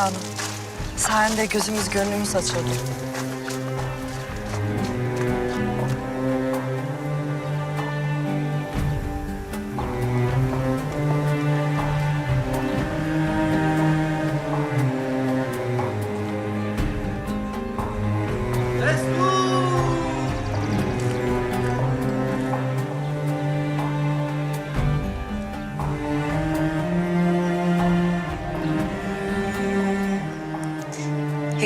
sultanım. Sayende gözümüz gönlümüz açıldı.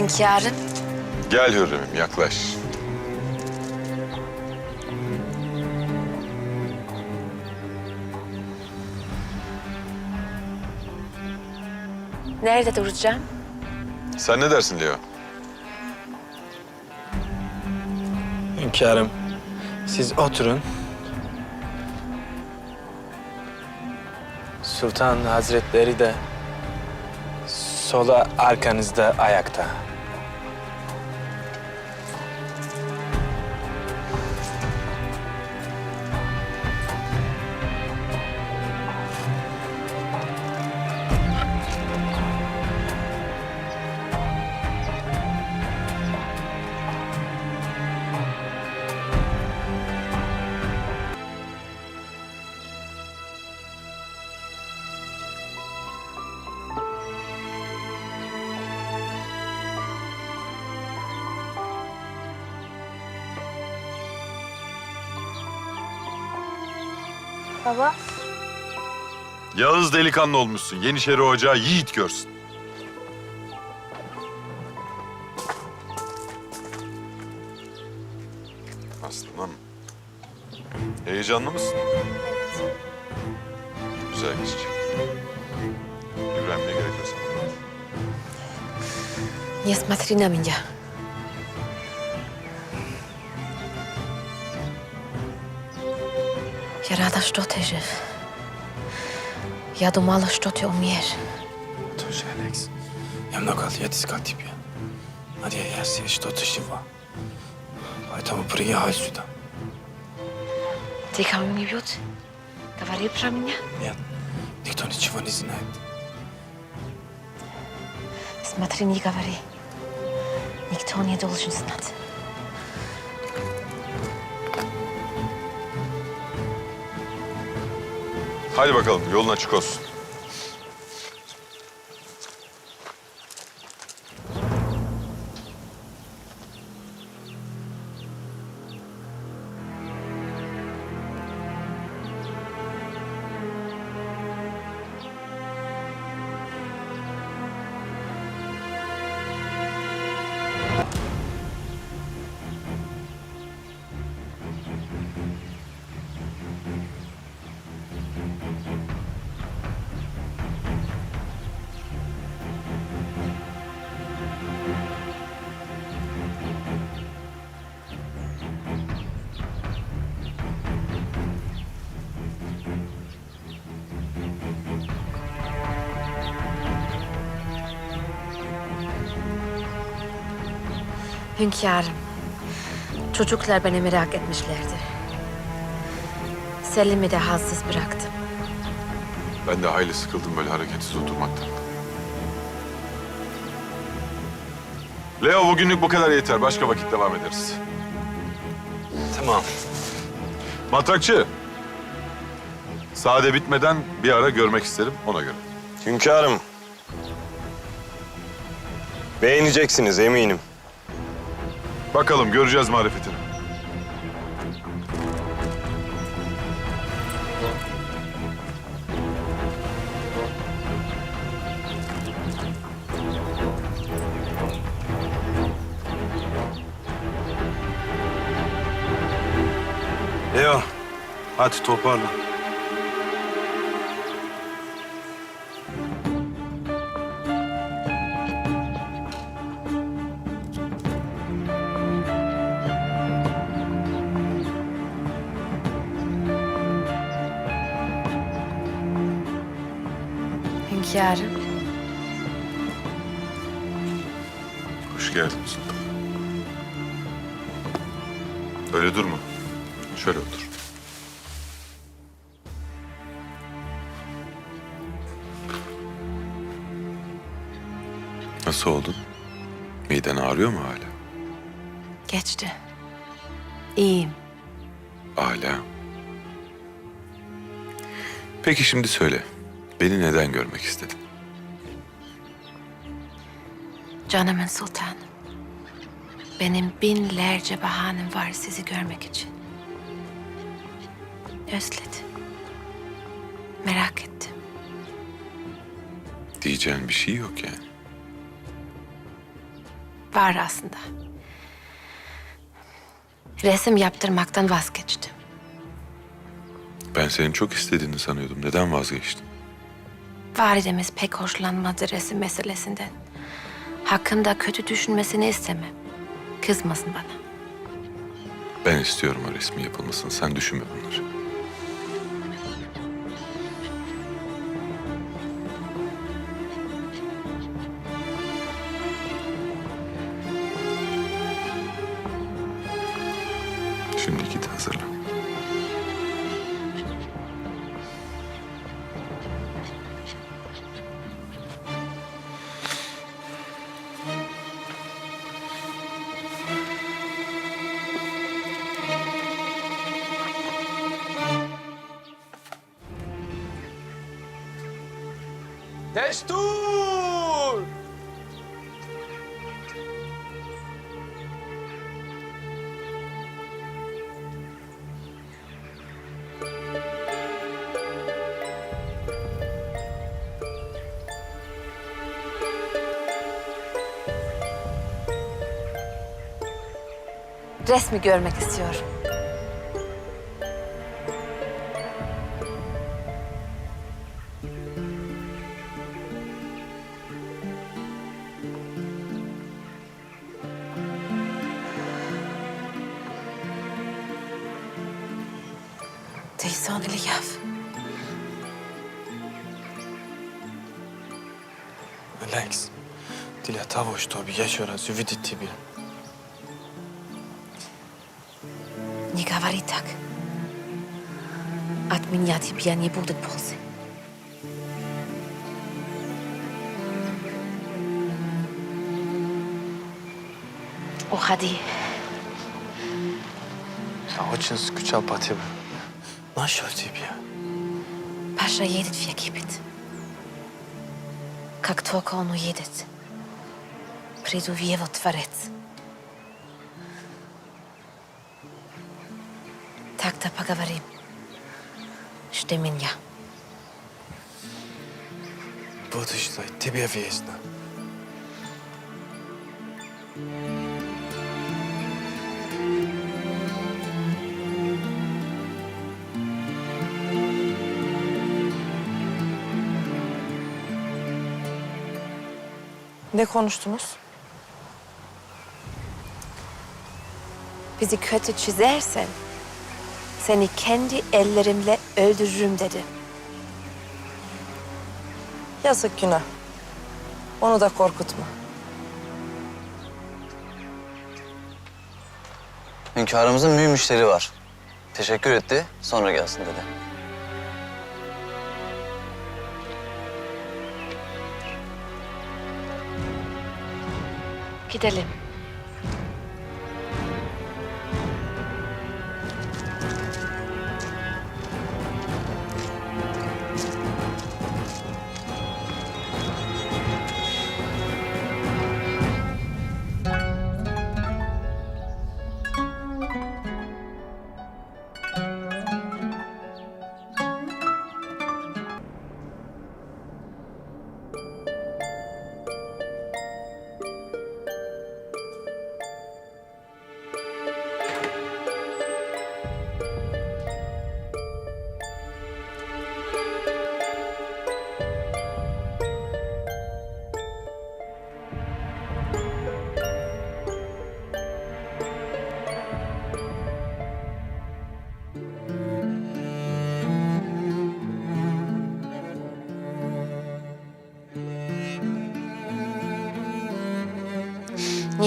Hünkârım, Gel Hürrem'im yaklaş. nerede duracağım? Sen ne dersin Leo? Hünkârım, siz oturun. Sultan Hazretleri de sola arkanızda ayakta. Baba. Yağız delikanlı olmuşsun. Yeniçeri Ocağı yiğit görsün. Aslanım. Heyecanlı mısın? Güzel geçecek. İbrahim'le gerek yok. Yes, Matrina minha. Я рада, что ты жив. Я думала, что ты умеешь. Тоже, Алекс. Я много лет искал тебя. Надеялся, что ты жива. Поэтому приехал сюда. Ты кого-нибудь говори про меня? Нет, никто ничего не знает. Смотри, не говори. Никто не должен знать. Hadi bakalım yolun açık olsun. Hünkârım, çocuklar beni merak etmişlerdi. Selim'i de halsiz bıraktım. Ben de hayli sıkıldım böyle hareketsiz oturmaktan. Leo bugünlük bu kadar yeter. Başka vakit devam ederiz. Tamam. Matrakçı. Sade bitmeden bir ara görmek isterim ona göre. Hünkârım. Beğeneceksiniz eminim. Bakalım göreceğiz marifetini. Leo, hadi toparla. Nasıl oldun? Miden ağrıyor mu hala? Geçti. İyiyim. Hala. Peki şimdi söyle. Beni neden görmek istedin? Canımın sultanı. Benim binlerce bahanem var sizi görmek için. Özledim. Merak ettim. Diyeceğin bir şey yok yani. Var aslında. Resim yaptırmaktan vazgeçtim. Ben senin çok istediğini sanıyordum. Neden vazgeçtin? Validemiz pek hoşlanmadı resim meselesinden. Hakkında kötü düşünmesini istemem. Kızmasın bana. Ben istiyorum o resmi yapılmasını. Sen düşünme Destur! Resmi görmek istiyorum. إحسان الياف Relax. Dilja tavo što bi ječera vidjeti bi. Не говори так. От меня тебя не будут пользы. Уходи. Я очень скучал по тебе. Нашел тебя. Паша едет в Египет. Как только он уедет, приду в его дворец. Тогда поговорим. Жди меня. Буду ждать тебя вечно. Ne konuştunuz? Bizi kötü çizersen seni kendi ellerimle öldürürüm dedi. Yazık günah. Onu da korkutma. Hünkârımızın mühim müşteri var. Teşekkür etti, sonra gelsin dedi. Gidelim.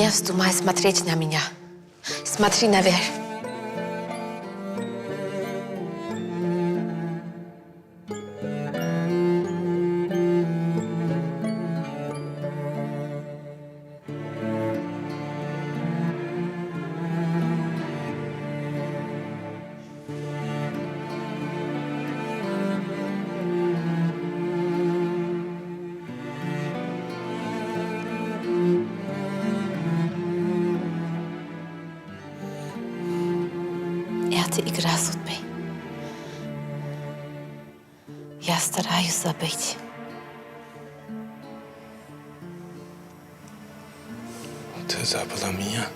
Не вздумай смотреть на меня. Смотри наверх. Я стараюсь забыть. Ти забула мене?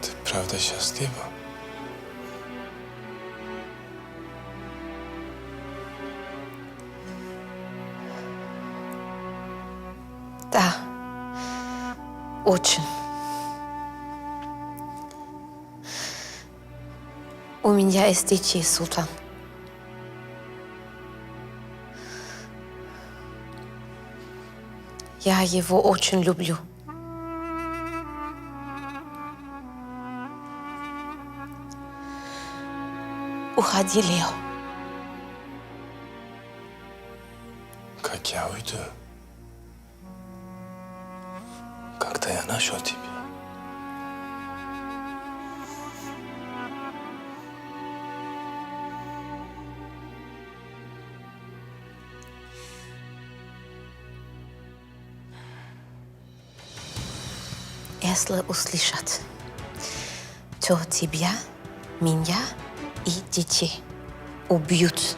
Ти правда щаслива? Очень. У меня есть дети, Султан. Я его очень люблю. Уходи, Лео. Как я уйду? Нашел тебя? Если услышат, то тебя, меня и детей убьют.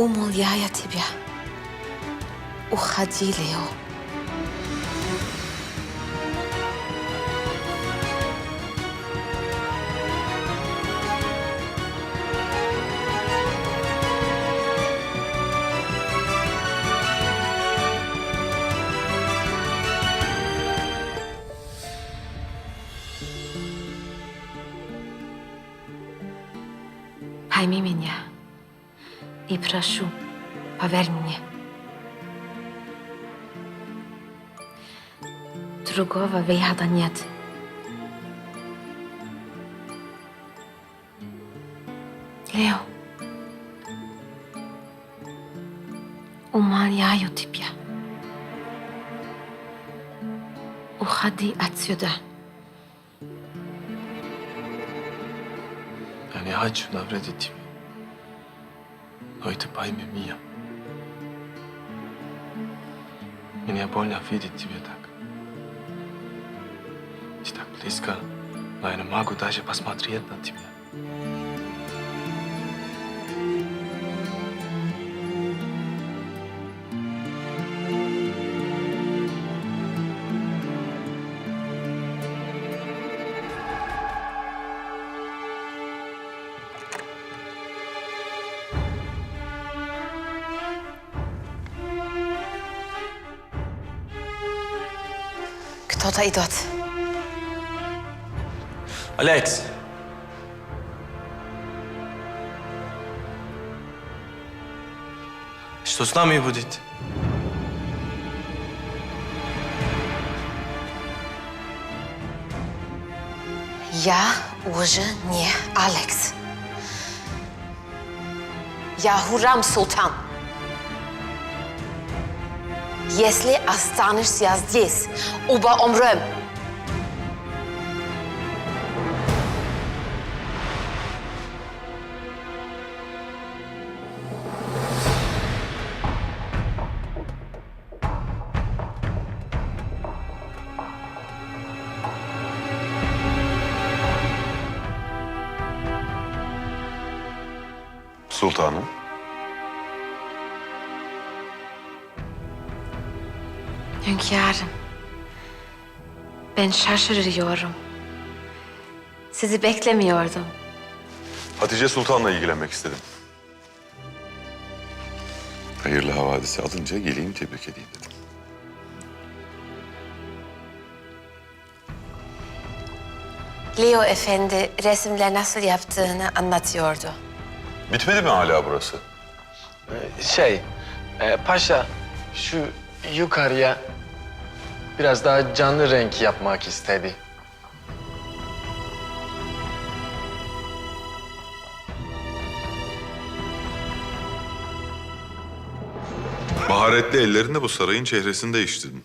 أم الياية بها أخدي ليو и прошу, поверь мне. Другого выхода нет. Лео, умоляю тебя. Уходи отсюда. Я не хочу навредить Но это пойми меня. Больно видеть тебя так. Ты так близко, но я не могу даже посмотреть на тебя. Кто-то идет. Алекс! Что с нами будет? Я уже не Алекс. Я Хурам Султан. Если останешься здесь, оба умрем. Sultanım. Hünkârım, ben şaşırıyorum. Sizi beklemiyordum. Hatice Sultan'la ilgilenmek istedim. Hayırlı havadisi alınca geleyim tebrik edeyim dedim. Leo Efendi resimler nasıl yaptığını anlatıyordu. Bitmedi mi hala burası? Şey, e, paşa şu yukarıya biraz daha canlı renk yapmak istedi. Maharetli ellerinle bu sarayın çehresini değiştirdin.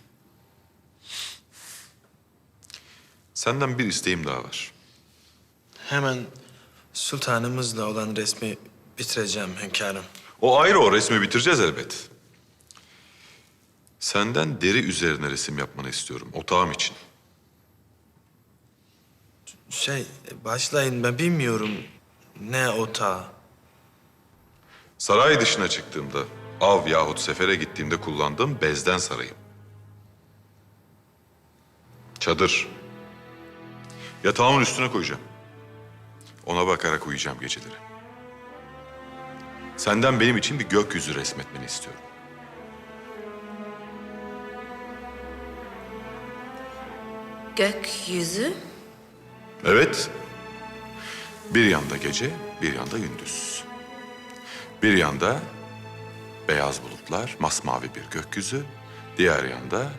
Senden bir isteğim daha var. Hemen sultanımızla olan resmi bitireceğim hünkârım. O ayrı o resmi bitireceğiz elbet. Senden deri üzerine resim yapmanı istiyorum otağım için. Şey, başlayın ben bilmiyorum ne otağı. Saray dışına çıktığımda, av yahut sefere gittiğimde kullandığım bezden sarayım. Çadır. Yatağımın üstüne koyacağım. Ona bakarak uyuyacağım geceleri. Senden benim için bir gökyüzü resmetmeni istiyorum. Gökyüzü. Evet. Bir yanda gece, bir yanda gündüz. Bir yanda beyaz bulutlar, masmavi bir gökyüzü. Diğer yanda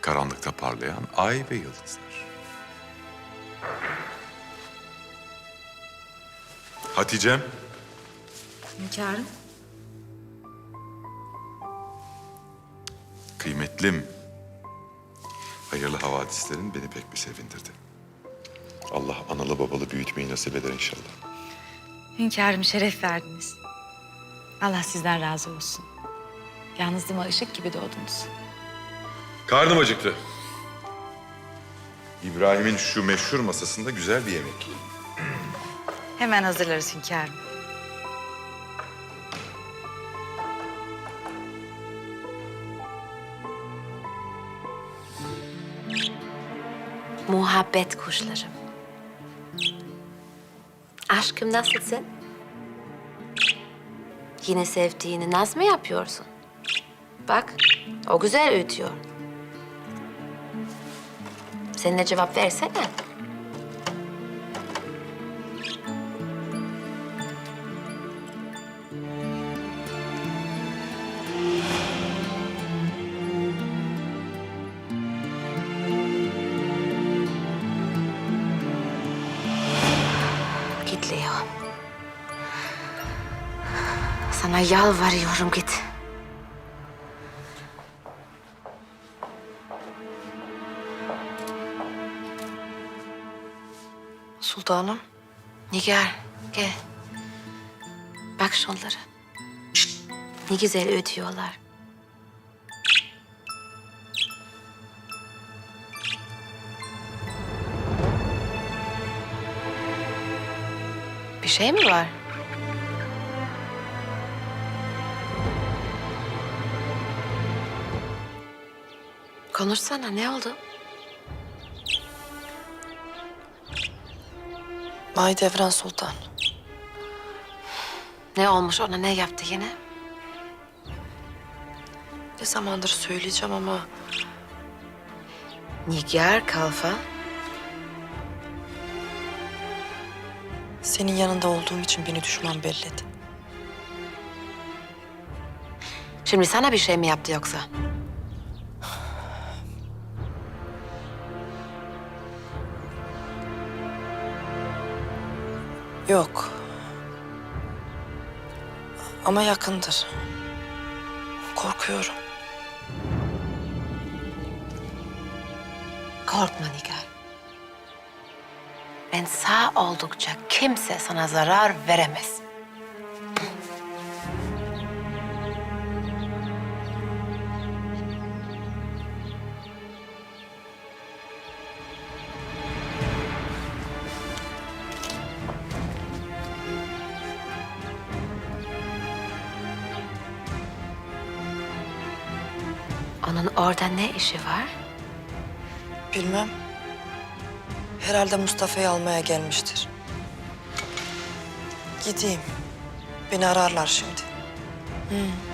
karanlıkta parlayan ay ve yıldızlar. Hatice'm, Hünkârım. kıymetlim. Hayırlı havadislerin beni pek bir sevindirdi. Allah analı babalı büyütmeyi nasip eder inşallah. Hünkârım şeref verdiniz. Allah sizden razı olsun. Yalnızlığıma ışık gibi doğdunuz. Karnım acıktı. İbrahim'in şu meşhur masasında güzel bir yemek. Hemen hazırlarız hünkârım. Muhabbet kuşlarım. Aşkım nasılsın? Yine sevdiğini naz mı yapıyorsun? Bak, o güzel ötüyor. Sen de cevap versene. Sana yalvarıyorum git. Sultanım. Nigar gel. Bak şunlara. Ne güzel ötüyorlar. Bir şey mi var? Konuşsana ne oldu? Mahidevran Sultan. Ne olmuş ona ne yaptı yine? Ne zamandır söyleyeceğim ama Nigar Kalfa. senin yanında olduğum için beni düşman belledi. Şimdi sana bir şey mi yaptı yoksa? Yok. Ama yakındır. Korkuyorum. Korkma Nigar. Ben sağ oldukça kimse sana zarar veremez. Onun orada ne işi var? Bilmem. Herhalde Mustafa'yı almaya gelmiştir. Gideyim. Beni ararlar şimdi. Hı.